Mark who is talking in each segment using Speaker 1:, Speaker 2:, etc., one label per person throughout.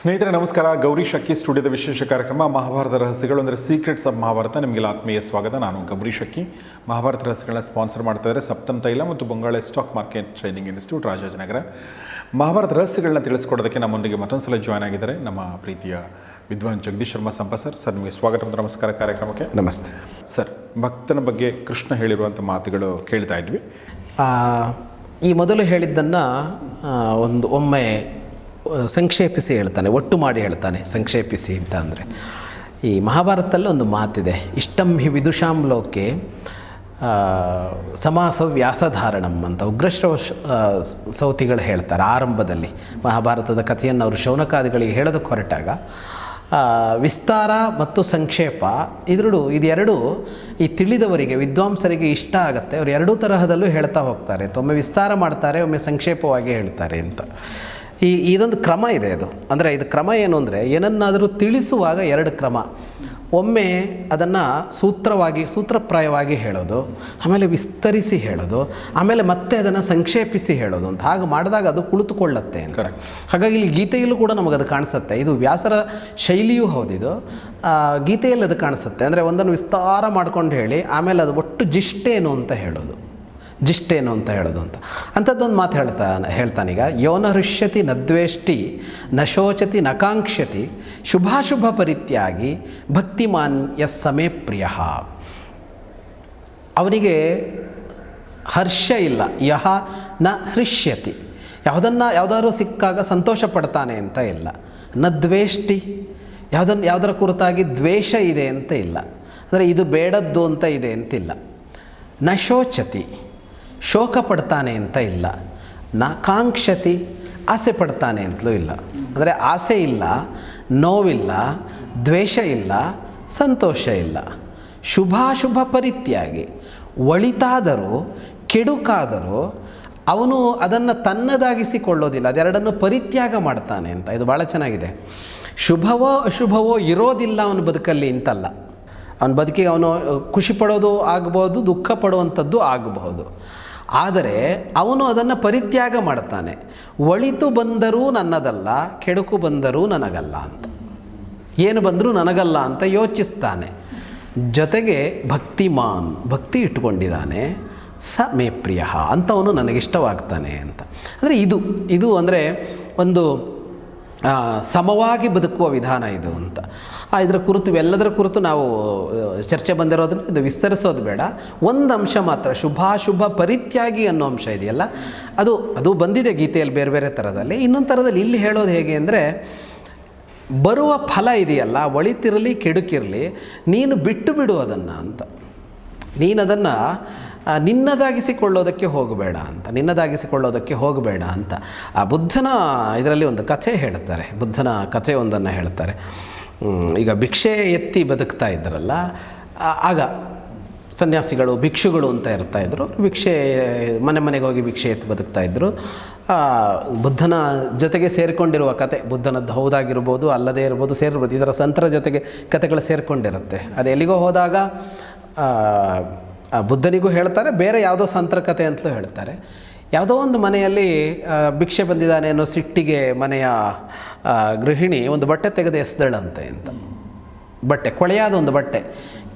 Speaker 1: ಸ್ನೇಹಿತರೆ ನಮಸ್ಕಾರ. ಗೌರಿ ಶಕ್ಕಿ ಸ್ಟುಡಿಯೋದ ವಿಶೇಷ ಕಾರ್ಯಕ್ರಮ ಮಹಾಭಾರತ ರಹಸ್ಯಗಳು ಅಂದರೆ ಸೀಕ್ರೆಟ್ಸ್ ಆಫ್ ಮಹಾಭಾರತ. ನಿಮಗೆಲ್ಲ ಆತ್ಮೀಯ ಸ್ವಾಗತ. ನಾನು ಗೌರಿ ಶಕ್ಕಿ ಮಹಾಭಾರತ ರಹಸ್ಯಗಳನ್ನ ಸ್ಪಾನ್ಸರ್ ಮಾಡ್ತಾ ಇದ್ದಾರೆ ಸಪ್ತಮ್ ತೈಲ ಮತ್ತು Bongale stock market training institute Rajajinagar. Mahabharata ರಹಸ್ಯಗಳನ್ನ ತಿಳಿಸ್ಕೊಡೋದಕ್ಕೆ ನಮ್ಮೊಂದಿಗೆ ಮತ್ತೊಂದು ಸಲ ಜಾಯ್ನ್ ಆಗಿದ್ದಾರೆ ನಮ್ಮ ಪ್ರೀತಿಯ ವಿದ್ವಾನ್ ಜಗದೀಶ್ ಶರ್ಮಾ ಸಂಪ ಸರ್. ಸರ್ ನಿಮಗೆ ಸ್ವಾಗತ ಮತ್ತು ನಮಸ್ಕಾರ ಕಾರ್ಯಕ್ರಮಕ್ಕೆ.
Speaker 2: ನಮಸ್ತೆ.
Speaker 1: ಸರ್ ಭಕ್ತನ ಬಗ್ಗೆ ಕೃಷ್ಣ ಹೇಳಿರುವಂಥ ಮಾತುಗಳು ಕೇಳ್ತಾ ಇದ್ವಿ.
Speaker 2: ಈ ಮೊದಲು ಹೇಳಿದ್ದನ್ನು ಒಂದು ಒಮ್ಮೆ ಸಂಕ್ಷೇಪಿಸಿ ಹೇಳ್ತಾನೆ, ಒಟ್ಟು ಮಾಡಿ ಹೇಳ್ತಾನೆ, ಸಂಕ್ಷೇಪಿಸಿ ಅಂತ ಅಂದರೆ. ಈ ಮಹಾಭಾರತದಲ್ಲಿ ಒಂದು ಮಾತಿದೆ, ಇಷ್ಟಂ ಹಿ ವಿದುಷಾಂ ಲೋಕೆ ಸಮಾಸ ವ್ಯಾಸಧಾರಣಂ ಅಂತ ಉಗ್ರಶ್ರವ ಸೌತಿಗಳು ಹೇಳ್ತಾರೆ ಆರಂಭದಲ್ಲಿ. ಮಹಾಭಾರತದ ಕಥೆಯನ್ನು ಅವರು ಶೌನಕಾದಿಗಳಿಗೆ ಹೇಳೋದಕ್ಕೆ ಹೊರಟಾಗ ವಿಸ್ತಾರ ಮತ್ತು ಸಂಕ್ಷೇಪ ಇದರಡು ಇದೆರಡು ಈ ತಿಳಿದವರಿಗೆ, ವಿದ್ವಾಂಸರಿಗೆ ಇಷ್ಟ ಆಗುತ್ತೆ. ಅವರು ಎರಡೂ ತರಹದಲ್ಲೂ ಹೇಳ್ತಾ ಹೋಗ್ತಾರೆ ಒಮ್ಮೆ ವಿಸ್ತಾರ ಮಾಡ್ತಾರೆ, ಒಮ್ಮೆ ಸಂಕ್ಷೇಪವಾಗಿ ಹೇಳ್ತಾರೆ ಅಂತ. ಈ ಇದೊಂದು ಕ್ರಮ ಇದೆ ಅದು. ಅಂದರೆ ಇದು ಕ್ರಮ ಏನು ಅಂದರೆ ಏನನ್ನಾದರೂ ತಿಳಿಸುವಾಗ ಎರಡು ಕ್ರಮ. ಒಮ್ಮೆ ಅದನ್ನು ಸೂತ್ರವಾಗಿ ಸೂತ್ರಪ್ರಾಯವಾಗಿ ಹೇಳೋದು ಆಮೇಲೆ ವಿಸ್ತರಿಸಿ ಹೇಳೋದು ಆಮೇಲೆ ಮತ್ತೆ ಅದನ್ನು ಸಂಕ್ಷೇಪಿಸಿ ಹೇಳೋದು ಅಂತ. ಹಾಗೆ ಮಾಡಿದಾಗ ಅದು ಕುಳಿತುಕೊಳ್ಳುತ್ತೆ ಅಂತ. ಹಾಗಾಗಿ ಇಲ್ಲಿ ಗೀತೆಯಲ್ಲೂ ಕೂಡ ನಮಗದು ಕಾಣಿಸುತ್ತೆ. ಇದು ವ್ಯಾಸರ ಶೈಲಿಯೂ ಹೌದಿದು ಗೀತೆಯಲ್ಲಿ ಅದು ಕಾಣಿಸುತ್ತೆ. ಅಂದರೆ ಒಂದನ್ನು ವಿಸ್ತಾರ ಮಾಡ್ಕೊಂಡು ಹೇಳಿ ಆಮೇಲೆ ಅದು ಒಟ್ಟು ಜಿಷ್ಟೇನು ಅಂತ ಹೇಳೋದು. ಜಿಷ್ಟೇನು ಅಂತ ಹೇಳೋದು ಅಂತ. ಅಂಥದ್ದೊಂದು ಮಾತು ಹೇಳ್ತಾ, ಹೇಳ್ತಾನೀಗ, ಯೋನ ಹೃಷ್ಯತಿ ನ ದ್ವೇಷ್ಟಿ, ನ ಶೋಚತಿ ನ ಕಾಂಕ್ಷತಿ ಶುಭಾಶುಭ ಪರಿತ್ಯಾಗಿ ಭಕ್ತಿಮಾನ್ ಎಸ್ ಸಮೇ ಪ್ರಿಯ. ಅವನಿಗೆ ಹರ್ಷ ಇಲ್ಲ ಯಹ ನ ಹೃಷ್ಯತಿ. ಯಾವುದನ್ನು ಯಾವುದಾದ್ರೂ ಸಿಕ್ಕಾಗ ಸಂತೋಷ ಪಡ್ತಾನೆ ಅಂತ ಇಲ್ಲ. ನ ದ್ವೇಷ್ಟಿ ಯಾವುದನ್ನು ಯಾವುದರ ಕುರಿತಾಗಿ ದ್ವೇಷ ಇದೆ ಅಂತ ಇಲ್ಲ. ಅಂದರೆ ಇದು ಬೇಡದ್ದು ಅಂತ ಇದೆ ಅಂತಿಲ್ಲ. ನ ಶೋಚತಿ ಶೋಕ ಪಡ್ತಾನೆ ಅಂತ ಇಲ್ಲ. ನಾಕಾಂಕ್ಷತಿ ಕಾಂಕ್ಷತಿ ಆಸೆ ಪಡ್ತಾನೆ ಅಂತಲೂ ಇಲ್ಲ. ಅಂದರೆ ಆಸೆ ಇಲ್ಲ, ನೋವಿಲ್ಲ, ದ್ವೇಷ ಇಲ್ಲ, ಸಂತೋಷ ಇಲ್ಲ. ಶುಭಾಶುಭ ಪರಿತ್ಯಾಗಿ, ಒಳಿತಾದರೂ, ಕೆಡುಕಾದರೂ ಅವನು ಅದನ್ನು ತನ್ನದಾಗಿಸಿಕೊಳ್ಳೋದಿಲ್ಲ. ಅದೆರಡನ್ನು ಪರಿತ್ಯಾಗ ಮಾಡ್ತಾನೆ ಅಂತ. ಇದು ಭಾಳ ಚೆನ್ನಾಗಿದೆ. ಶುಭವೋ ಅಶುಭವೋ ಇರೋದಿಲ್ಲ ಅವನ ಬದುಕಲ್ಲಿ ಅಂತಲ್ಲ. ಅವನ ಬದುಕಿಗೆ ಅವನು ಖುಷಿ ಪಡೋದು ಆಗ್ಬೋದು, ದುಃಖ ಪಡುವಂಥದ್ದು ಆಗಬಹುದು ಆದರೆ ಅವನು ಅದನ್ನು ಪರಿತ್ಯಾಗ ಮಾಡ್ತಾನೆ ಒಳಿತು ಬಂದರೂ ನನ್ನದಲ್ಲ, ಕೆಡುಕು ಬಂದರೂ ನನಗಲ್ಲ ಅಂತ. ಏನು ಬಂದರೂ ನನಗಲ್ಲ ಅಂತ ಯೋಚಿಸ್ತಾನೆ. ಜೊತೆಗೆ ಭಕ್ತಿಮಾನ್, ಭಕ್ತಿ ಇಟ್ಕೊಂಡಿದ್ದಾನೆ ಸ ಮೇ ಪ್ರಿಯ ಅಂಥವನು ನನಗಿಷ್ಟವಾಗ್ತಾನೆ ಅಂತ. ಅಂದರೆ ಇದು ಇದು ಅಂದರೆ ಒಂದು ಸಮವಾಗಿ ಬದುಕುವ ವಿಧಾನ ಇದು ಅಂತ. ಇದರ ಕುರಿತು ಇವೆಲ್ಲದರ ಕುರಿತು ನಾವು ಚರ್ಚೆ ಬಂದಿರೋದ್ರಿಂದ ಇದು ವಿಸ್ತರಿಸೋದು ಬೇಡ. ಒಂದು ಅಂಶ ಮಾತ್ರ, ಶುಭಾಶುಭ ಪರಿತ್ಯಾಗಿ ಅನ್ನೋ ಅಂಶ ಇದೆಯಲ್ಲ? ಅದು ಅದು ಬಂದಿದೆ ಗೀತೆಯಲ್ಲಿ ಬೇರೆ ಬೇರೆ ಥರದಲ್ಲಿ. ಇನ್ನೊಂದು ಥರದಲ್ಲಿ ಇಲ್ಲಿ ಹೇಳೋದು ಹೇಗೆ ಅಂದರೆ, ಬರುವ ಫಲ ಇದೆಯಲ್ಲ, ಒಳಿತಿರಲಿ, ಕೆಡುಕಿರಲಿ, ನೀನು ಬಿಟ್ಟು ಬಿಡು ಅದನ್ನು ಅಂತ. ನೀನು ಅದನ್ನು ನಿನ್ನದಾಗಿಸಿಕೊಳ್ಳೋದಕ್ಕೆ ಹೋಗಬೇಡ ಅಂತ, ನಿನ್ನದಾಗಿಸಿಕೊಳ್ಳೋದಕ್ಕೆ ಹೋಗಬೇಡ ಅಂತ. ಆ ಬುದ್ಧನ ಇದರಲ್ಲಿ ಒಂದು ಕಥೆ ಹೇಳ್ತಾರೆ ಬುದ್ಧನ ಕಥೆ ಒಂದನ್ನು ಹೇಳ್ತಾರೆ ಈಗ ಭಿಕ್ಷೆ ಎತ್ತಿ ಬದುಕ್ತಾ ಇದ್ದರಲ್ಲ ಆಗ ಸನ್ಯಾಸಿಗಳು, ಭಿಕ್ಷುಗಳು ಅಂತ ಇರ್ತಾ ಇದ್ದರು ಭಿಕ್ಷೆ, ಮನೆ ಮನೆಗೆ ಹೋಗಿ ಭಿಕ್ಷೆ ಎತ್ತಿ ಬದುಕ್ತಾ ಇದ್ದರು ಬುದ್ಧನ ಜೊತೆಗೆ ಸೇರಿಕೊಂಡಿರುವ ಕತೆ, ಬುದ್ಧನದ್ದು ಹೌದಾಗಿರ್ಬೋದು, ಅಲ್ಲದೇ ಇರ್ಬೋದು, ಸೇರಿರ್ಬೋದು, ಇದರ ಸಂತರ ಜೊತೆಗೆ ಕತೆಗಳು ಸೇರಿಕೊಂಡಿರುತ್ತೆ. ಅದು ಎಲ್ಲಿಗೋ ಹೋದಾಗ ಬುದ್ಧನಿಗೂ ಹೇಳ್ತಾರೆ, ಬೇರೆ ಯಾವುದೋ ಸಂತರ್ಕತೆ ಅಂತಲೂ ಹೇಳ್ತಾರೆ. ಯಾವುದೋ ಒಂದು ಮನೆಯಲ್ಲಿ ಭಿಕ್ಷೆ ಬಂದಿದ್ದಾನೆ ಅನ್ನೋ ಸಿಟ್ಟಿಗೆ ಮನೆಯ ಗೃಹಿಣಿ ಒಂದು ಬಟ್ಟೆ ತೆಗೆದು ಎಸ್ದಳಂತೆ ಅಂತ. ಬಟ್ಟೆ, ಕೊಳೆಯಾದ ಒಂದು ಬಟ್ಟೆ.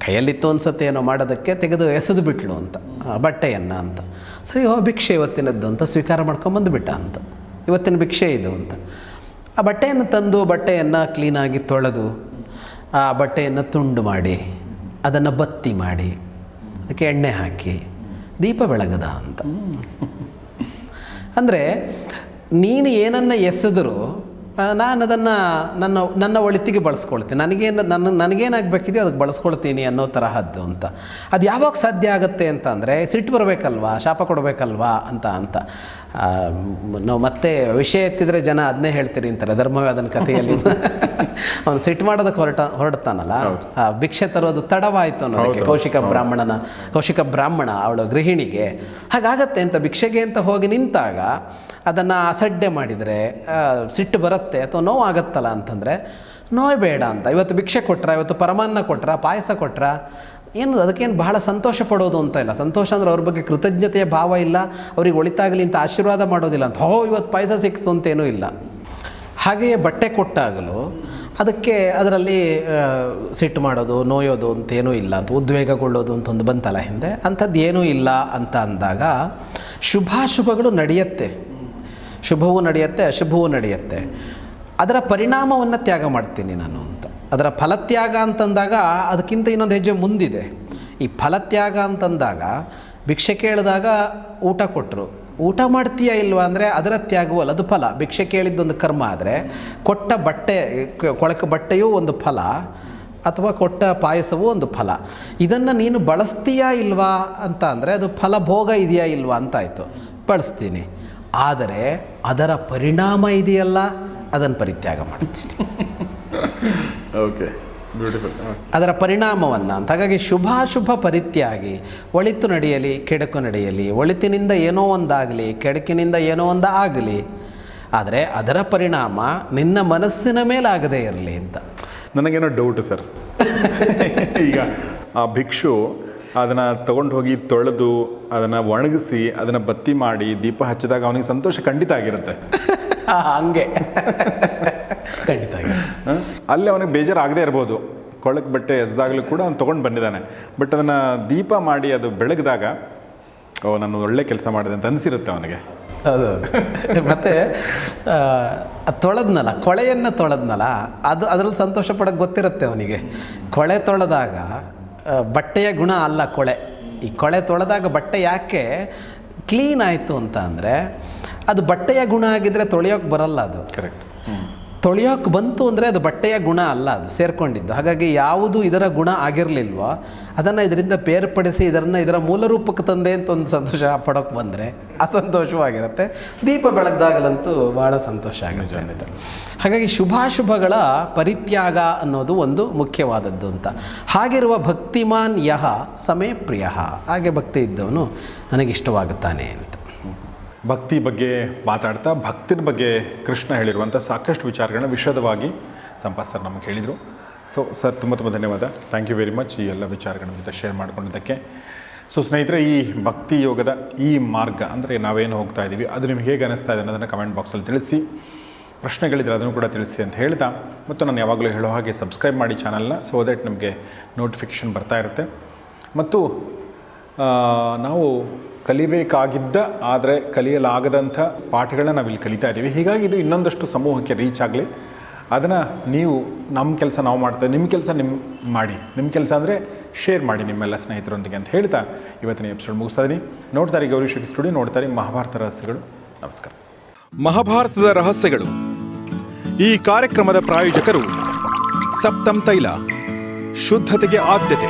Speaker 2: ಕೈಯಲ್ಲಿತ್ತು ಅನ್ಸತ್ತೆ ಏನೋ ಮಾಡೋದಕ್ಕೆ ತೆಗೆದು ಎಸೆದು ಬಿಟ್ಲು ಅಂತ. ಬಟ್ಟೆಯನ್ನು ಅಂತ. ಸರಿ, ಓ, ಭಿಕ್ಷೆ ಇವತ್ತಿನದ್ದು ಅಂತ, ಸ್ವೀಕಾರ ಮಾಡ್ಕೊಂಬಂದುಬಿಟ್ಟ ಅಂತ. ಇವತ್ತಿನ ಭಿಕ್ಷೆ ಇದು ಅಂತ. ಆ ಬಟ್ಟೆಯನ್ನು ತಂದು, ಬಟ್ಟೆಯನ್ನು ಕ್ಲೀನಾಗಿ ತೊಳೆದು, ಆ ಬಟ್ಟೆಯನ್ನು ತುಂಡು ಮಾಡಿ, ಅದನ್ನು ಬತ್ತಿ ಮಾಡಿ ಅದಕ್ಕೆ ಎಣ್ಣೆ ಹಾಕಿ ದೀಪ ಬೆಳಗದ ಅಂತ. ಅಂದರೆ ನೀನು ಏನನ್ನು ಎಸೆದರೂ ನಾನು ಅದನ್ನು ನನ್ನ ನನ್ನ ಒಳಿತಿಗೆ ಬಳಸ್ಕೊಳ್ತೀನಿ. ನನಗೇನು ನನ್ನ ನನಗೇನಾಗಬೇಕಿದೆಯೋ ಅದಕ್ಕೆ ಬಳಸ್ಕೊಳ್ತೀನಿ ಅನ್ನೋ ತರಹದ್ದು ಅಂತ. ಅದು ಯಾವಾಗ ಸಾಧ್ಯ ಆಗುತ್ತೆ ಅಂತ ಅಂದರೆ ಸಿಟ್ಟು ಬರಬೇಕಲ್ವಾ ಶಾಪ ಕೊಡಬೇಕಲ್ವಾ ಅಂತ ಅಂತ. ನಾವು ಮತ್ತೆ ವಿಷಯ ಎತ್ತಿದರೆ ಜನ ಅದನ್ನೇ ಹೇಳ್ತೀರಿ ಅಂತಾರೆ ಧರ್ಮವೇ ಅದನ್ನ ಕಥೆಯಲ್ಲಿ. ಅವನು ಸಿಟ್ಟು ಮಾಡೋದಕ್ಕೆ ಹೊರಟ ಹೊರಡ್ತಾನಲ್ಲ? ಭಿಕ್ಷೆ ತರೋದು ತಡವಾಯಿತು ಅನ್ನೋದಕ್ಕೆ ಕೌಶಿಕ ಬ್ರಾಹ್ಮಣನ ಕೌಶಿಕ ಬ್ರಾಹ್ಮಣ ಅವಳು ಗೃಹಿಣಿಗೆ. ಹಾಗಾಗತ್ತೆ ಅಂತ ಭಿಕ್ಷೆಗೆ ಅಂತ ಹೋಗಿ ನಿಂತಾಗ ಅದನ್ನು ಅಸಡ್ಡೆ ಮಾಡಿದರೆ ಸಿಟ್ಟು ಬರುತ್ತೆ ಅಥವಾ ನೋವಾಗತ್ತಲ್ಲ ಅಂತಂದರೆ, ನೋಯ್ ಬೇಡ ಅಂತ. ಇವತ್ತು ಭಿಕ್ಷೆ ಕೊಟ್ರ, ಇವತ್ತು ಪರಮಾನ್ನ ಕೊಟ್ರ, ಪಾಯಸ ಕೊಟ್ರ, ಏನು, ಅದಕ್ಕೇನು ಬಹಳ ಸಂತೋಷ ಪಡೋದು ಅಂತ ಇಲ್ಲ. ಸಂತೋಷ ಅಂದರೆ ಅವ್ರ ಬಗ್ಗೆ ಕೃತಜ್ಞತೆಯ ಭಾವ ಇಲ್ಲ, ಅವ್ರಿಗೆ ಒಳಿತಾಗಲಿ ಅಂತ ಆಶೀರ್ವಾದ ಮಾಡೋದಿಲ್ಲ ಅಂತ. ಹೋ, ಇವತ್ತು ಪಾಯಸ ಸಿಕ್ತು ಅಂತೇನೂ ಇಲ್ಲ. ಹಾಗೆಯೇ ಬಟ್ಟೆ ಕೊಟ್ಟಾಗಲೂ ಅದಕ್ಕೆ ಅದರಲ್ಲಿ ಸಿಟ್ಟು ಮಾಡೋದು, ನೋಯೋದು ಅಂತೇನೂ ಇಲ್ಲ ಅಂತ, ಉದ್ವೇಗಗೊಳ್ಳೋದು ಅಂತ ಒಂದು ಬಂತಲ್ಲ ಹಿಂದೆ. ಅಂಥದ್ದು ಏನೂ ಇಲ್ಲ ಅಂತ ಅಂದಾಗ ಶುಭಾಶುಭಗಳು ನಡೆಯುತ್ತೆ. ಶುಭವೂ ನಡೆಯುತ್ತೆ, ಅಶುಭವೂ ನಡೆಯುತ್ತೆ. ಅದರ ಪರಿಣಾಮವನ್ನು ತ್ಯಾಗ ಮಾಡ್ತೀನಿ ನಾನು ಅಂತ. ಅದರ ಫಲತ್ಯಾಗ ಅಂತಂದಾಗ ಅದಕ್ಕಿಂತ ಇನ್ನೊಂದು ಹೆಜ್ಜೆ ಮುಂದಿದೆ. ಈ ಫಲತ್ಯಾಗ ಅಂತಂದಾಗ ಭಿಕ್ಷೆ ಕೇಳಿದಾಗ ಊಟ ಕೊಟ್ಟರು ಊಟ ಮಾಡ್ತೀಯಾ ಇಲ್ವಾ ಅಂದರೆ ಅದರ ತ್ಯಾಗವಲ್ಲ ಅದು ಫಲ. ಭಿಕ್ಷೆ ಕೇಳಿದ್ದೊಂದು ಕರ್ಮ ಆದರೆ ಕೊಟ್ಟ ಬಟ್ಟೆ, ಕೊಳಕ ಬಟ್ಟೆಯೂ ಒಂದು ಫಲ ಅಥವಾ ಕೊಟ್ಟ ಪಾಯಸವೂ ಒಂದು ಫಲ. ಇದನ್ನು ನೀನು ಬಳಸ್ತೀಯಾ ಇಲ್ವಾ ಅಂತ ಅಂದರೆ ಅದು ಫಲಭೋಗ ಇದೆಯಾ ಇಲ್ವಾ ಅಂತಾಯಿತು ಬಳಸ್ತೀನಿ. ಆದರೆ ಅದರ ಪರಿಣಾಮ ಇದೆಯಲ್ಲ? ಅದನ್ನು ಪರಿತ್ಯಾಗ ಮಾಡ್ತೀನಿ
Speaker 1: ಓಕೆ ಬ್ಯೂಟಿಫುಲ್
Speaker 2: ಅದರ ಪರಿಣಾಮವನ್ನು ಅಂತ. ಹಾಗಾಗಿ ಶುಭಾಶುಭ ಪರಿತ್ಯಾಗಿ ಒಳಿತು ನಡೆಯಲಿ ಕೆಡಕು ನಡೆಯಲಿ ಒಳಿತಿನಿಂದ ಏನೋ ಒಂದಾಗಲಿ ಕೆಡಕಿನಿಂದ ಏನೋ ಒಂದು ಆಗಲಿ ಆದರೆ ಅದರ ಪರಿಣಾಮ ನಿನ್ನ ಮನಸ್ಸಿನ ಮೇಲೆ ಆಗದೇ ಇರಲಿ ಅಂತ.
Speaker 1: ನನಗೇನೋ ಡೌಟ್ ಸರ್ ಈಗ ಆ ಭಿಕ್ಷು ಅದನ್ನು ತೊಗೊಂಡು ಹೋಗಿ ತೊಳೆದು ಅದನ್ನು ಒಣಗಿಸಿ ಅದನ್ನು ಬತ್ತಿ ಮಾಡಿ ದೀಪ ಹಚ್ಚಿದಾಗ ಅವನಿಗೆ ಸಂತೋಷ ಖಂಡಿತ ಆಗಿರುತ್ತೆ.
Speaker 2: ಹಂಗೆ. ಖಂಡಿತ
Speaker 1: ಆಗಿರುತ್ತೆ? ಅಲ್ಲಿ ಅವನಿಗೆ ಬೇಜಾರಾಗದೇ ಇರ್ಬೋದು. ಕೊಳಕ್ ಬಟ್ಟೆ ಎಸ್ದಾಗಲೂ ಕೂಡ ಅವ್ನು ತೊಗೊಂಡು ಬಂದಿದ್ದಾನೆ. ಬಟ್ ಅದನ್ನು ದೀಪ ಮಾಡಿ ಅದು ಬೆಳಗಿದಾಗ ಓ ನಾನು ಒಳ್ಳೆ ಕೆಲಸ ಮಾಡಿದೆ ಅಂತ ಅನಿಸಿರುತ್ತೆ ಅವನಿಗೆ.
Speaker 2: ಹೌದು ಮತ್ತು ತೊಳೆದ್ನಲ್ಲ ಕೊಳೆಯನ್ನು ತೊಳೆದ್ನಲ್ಲ ಅದು ಅದರಲ್ಲಿ ಸಂತೋಷ ಪಡೋಕ್ಕೆ ಗೊತ್ತಿರುತ್ತೆ ಅವನಿಗೆ. ಕೊಳೆ ತೊಳೆದಾಗ ಬಟ್ಟೆಯ ಗುಣ ಅಲ್ಲ ಕೊಳೆ. ಈ ಕೊಳೆ ತೊಳೆದಾಗ ಬಟ್ಟೆ ಯಾಕೆ ಕ್ಲೀನ್ ಆಯಿತು ಅಂತ ಅಂದರೆ ಅದು ಬಟ್ಟೆಯ ಗುಣ ಆಗಿದ್ದರೆ ತೊಳೆಯೋಕೆ ಬರಲ್ಲ ಅದು.
Speaker 1: ಕರೆಕ್ಟ್
Speaker 2: ತೊಳೆಯೋಕೆ ಬಂತು ಅಂದರೆ ಅದು ಬಟ್ಟೆಯ ಗುಣ ಅಲ್ಲ ಅದು ಸೇರಿಕೊಂಡಿದ್ದು. ಹಾಗಾಗಿ ಯಾವುದು ಇದರ ಗುಣ ಆಗಿರಲಿಲ್ವೋ ಅದನ್ನು ಇದರಿಂದ ಬೇರ್ಪಡಿಸಿ ಇದನ್ನು ಇದರ ಮೂಲ ರೂಪಕ್ಕೆ ತಂದೆ ಅಂತ ಒಂದು ಸಂತೋಷ ಪಡೋಕ್ಕೆ ಬಂದರೆ ಅಸಂತೋಷವಾಗಿರುತ್ತೆ. ದೀಪ ಬೆಳಗ್ದಾಗಲಂತೂ ಭಾಳ ಸಂತೋಷ ಆಗುತ್ತೆ ಹಾಗಾಗಿ ಶುಭಾಶುಭಗಳ ಪರಿತ್ಯಾಗ ಅನ್ನೋದು ಒಂದು ಮುಖ್ಯವಾದದ್ದು ಅಂತ. ಹಾಗಿರುವ ಭಕ್ತಿಮಾನ್ ಯಹ ಸಮೇ ಪ್ರಿಯ ಹಾಗೆ ಭಕ್ತಿ ಇದ್ದವನು ನನಗಿಷ್ಟವಾಗುತ್ತಾನೆ. ಅಂತ
Speaker 1: ಭಕ್ತಿ ಬಗ್ಗೆ ಮಾತಾಡ್ತಾ, ಭಕ್ತಿನ ಬಗ್ಗೆ ಕೃಷ್ಣ ಹೇಳಿರುವಂಥ ಸಾಕಷ್ಟು ವಿಚಾರಗಳನ್ನ ವಿಶದವಾಗಿ ಸಂಪತ್ ಸರ್ ನಮಗೆ ಹೇಳಿದರು. ಸೊ ಸರ್, ತುಂಬ ತುಂಬ ಧನ್ಯವಾದ. ಥ್ಯಾಂಕ್ ಯು ವೆರಿ ಮಚ್ ಈ ಎಲ್ಲ ವಿಚಾರಗಳ ಜೊತೆ ಶೇರ್ ಮಾಡ್ಕೊಂಡಿದ್ದಕ್ಕೆ. ಸೊ ಸ್ನೇಹಿತರೆ, ಈ ಭಕ್ತಿ ಯೋಗದ ಈ ಮಾರ್ಗ ಅಂದರೆ ನಾವೇನು ಹೋಗ್ತಾ ಇದ್ದೀವಿ ಅದು ನಿಮ್ಗೆ ಹೇಗೆ ಅನಿಸ್ತಾ ಇದೆ ಅನ್ನೋದನ್ನು ಕಮೆಂಟ್ ಬಾಕ್ಸಲ್ಲಿ ತಿಳಿಸಿ. ಪ್ರಶ್ನೆಗಳಿದ್ರೆ ಅದನ್ನು ಕೂಡ ತಿಳಿಸಿ ಅಂತ ಹೇಳ್ತಾ. ಮತ್ತು ನಾನು ಯಾವಾಗಲೂ ಹೇಳೋ ಹಾಗೆ ಸಬ್ಸ್ಕ್ರೈಬ್ ಮಾಡಿ ಚಾನಲ್ನ ಸೊ ದಟ್ ನಿಮಗೆ ನೋಟಿಫಿಕೇಷನ್ ಬರ್ತಾ ಇರುತ್ತೆ. ಮತ್ತು ನಾವು ಕಲಿಬೇಕಾಗಿದ್ದ, ಆದರೆ ಕಲಿಯಲಾಗದಂಥ ಪಾಠಗಳನ್ನ ನಾವಿಲ್ಲಿ ಕಲಿತಾ ಇದ್ದೀವಿ. ಹೀಗಾಗಿ ಇದು ಇನ್ನೊಂದಷ್ಟು ಸಮೂಹಕ್ಕೆ ರೀಚ್ ಆಗಲಿ. ಅದನ್ನು ನೀವು ನಮ್ಮ ಕೆಲಸ ನಾವು ಮಾಡ್ತೇವೆ ನಿಮ್ಮ ಕೆಲಸ ನಿಮ್ಮ ಮಾಡಿ. ನಿಮ್ಮ ಕೆಲಸ ಅಂದರೆ ಶೇರ್ ಮಾಡಿ ನಿಮ್ಮೆಲ್ಲ ಸ್ನೇಹಿತರೊಂದಿಗೆ ಅಂತ ಹೇಳ್ತಾ ಇವತ್ತಿನ ಎಪಿಸೋಡ್ ಮುಗಿಸ್ತಾ ಇದ್ದೀನಿ ನೋಡ್ತಾರೆ ಗೌರಿ ಶಕ್ತಿ ಸ್ಟುಡಿಯೋ ನೋಡ್ತಾರೆ ಮಹಾಭಾರತ ರಹಸ್ಯಗಳು. ನಮಸ್ಕಾರ.
Speaker 3: ಮಹಾಭಾರತದ ರಹಸ್ಯಗಳು. ಈ ಕಾರ್ಯಕ್ರಮದ ಪ್ರಾಯೋಜಕರು ಸಪ್ತಂ ತೈಲ, ಶುದ್ಧತೆಗೆ ಆದ್ಯತೆ.